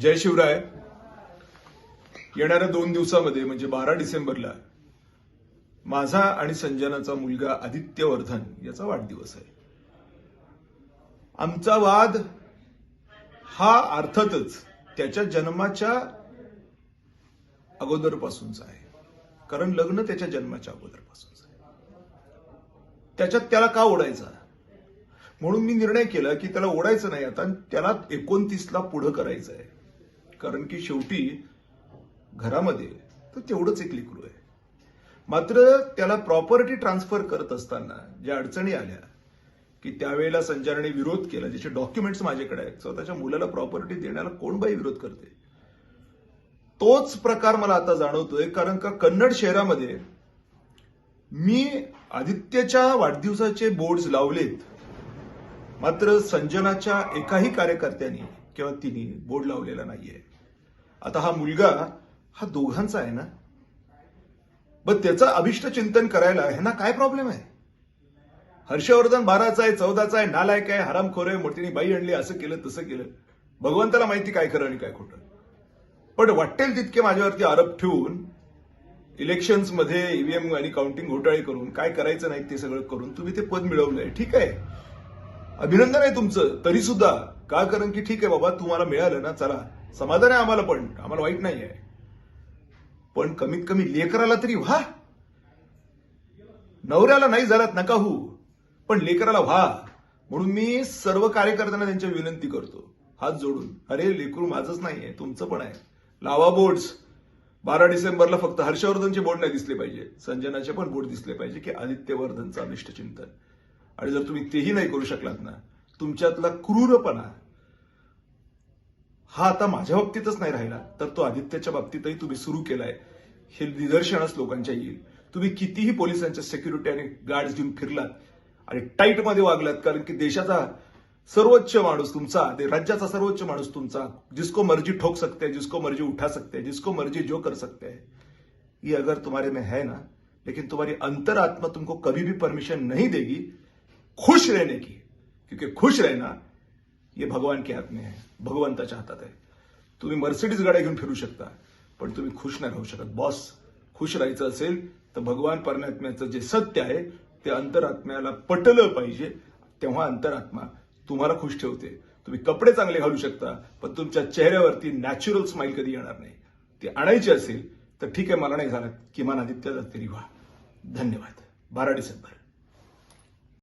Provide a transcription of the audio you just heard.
जय शिवराय. येणाऱ्या दोन दिवसामध्ये म्हणजे बारा डिसेंबरला माझा आणि संजनाचा मुलगा आदित्य वर्धन याचा वाढदिवस आहे. आमचा वाद हा अर्थातच त्याच्या जन्माच्या अगोदरपासूनचा आहे. कारण लग्न त्याच्या जन्माच्या अगोदरपासूनच आहे. त्याच्यात त्याला का ओढायचा? म्हणून मी निर्णय केला की त्याला ओढायचं नाही. आता त्याला एकोणतीसला पुढं करायचं आहे कारण की शेवटी घरामध्ये तर तेवढंच एक लिकरू आहे. मात्र त्याला प्रॉपर्टी ट्रान्सफर करत असताना ज्या अडचणी आल्या की त्यावेळेला संचारने विरोध केला ज्याचे डॉक्युमेंट्स माझ्याकडे आहेत स्वतःच्या मुलाला प्रॉपर्टी देण्याला कोण बाई विरोध करते? तोच प्रकार मला आता जाणवतोय कारण का कन्नड शहरामध्ये मी आदित्यच्या वाढदिवसाचे बोर्ड्स लावलेत मात्र संजनाच्या एकाही कार्यकर्त्यांनी किंवा तिने बोर्ड लावलेला नाहीये. आता हा मुलगा हा दोघांचा आहे ना? पण त्याचं अभिष्ट चिंतन करायला ह्यांना काय प्रॉब्लेम आहे? हर्षवर्धन बाराचा आहे चौदाचा आहे नालायक आहे हरामखोर आहे मोठीने बाई आणली असं केलं तसं केलं. भगवंताला माहिती काय खरं आणि काय खोटं? पण वाटेल तितके माझ्यावरती आरोप ठेवून इलेक्शन्समध्ये ईव्हीएम आणि काउंटिंग घोटाळे करून काय करायचं नाही ते सगळं करून तुम्ही ते पद मिळवलंय. ठीक आहे? अभिनंदन आहे तुमचं. तरी सुद्धा का? कारण की ठीक आहे बाबा तुम्हाला मिळालं ना चला. समाधान आहे आम्हाला पण. आम्हाला वाईट नाही आहे पण कमीत कमी लेकराला तरी व्हा. नवऱ्याला नाही झालात नका हो पण लेकराला व्हा. म्हणून मी सर्व कार्यकर्त्यांना त्यांच्या विनंती करतो. हात जोडून. अरे लेकरू माझंच आहे तुमचं पण आहे. लावा बोर्ड्स. बारा डिसेंबरला फक्त हर्षवर्धनचे बोर्ड नाही दिसले पाहिजे. संजनाचे पण बोर्ड दिसले पाहिजे की आदित्यवर्धनचं अनिष्ट चिंतन आणि जर तुम्ही तेही नाही करू शकलात ना तुमच्यातला क्रूरपणा हा आता माझ्या बाबतीतच नाही राहिला तर तो आदित्यच्या बाबतीतही तुम्ही सुरू केलाय. हे निदर्शनच लोकांच्या येईल. तुम्ही कितीही पोलिसांच्या सिक्युरिटी आणि गार्ड घेऊन फिरलात आणि टाईटमध्ये वागलात कारण की देशाचा सर्वोच्च माणूस तुमचा राज्याचा सर्वोच्च माणूस तुमचा जिसको मर्जी ठोक सकते हैं जिसको मर्जी उठा सकते हैं जिसको मर्जी जो कर सकते हैं. ये अगर तुम्हारे में है ना लेकिन तुम्हारी अंतरात्मा तुमको कभी भी परमिशन नहीं देगी खुश रहने की क्योंकि खुश रहना ये भगवान के हात में आहे भगवंताच्या हातात आहे तुम्ही मर्सिडीज गाड्या घेऊन फिरू शकता पण तुम्ही खुश नाही राहू शकत. बॉस खुश राहायचं असेल तर भगवान परमात्म्याचं जे सत्य आहे ते अंतरात्म्याला पटलं पाहिजे. तेव्हा अंतरात्मा तुम्हाला खुश ठेवते. तुम्ही कपडे चांगले घालू शकता पण तुमच्या चेहऱ्यावरती नॅचरल स्माइल कधी येणार नाही. ती आणायची असेल तर ठीक आहे मला नाही झालं किमान आदित्य तरी व्हा. धन्यवाद. बारा डिसेंबर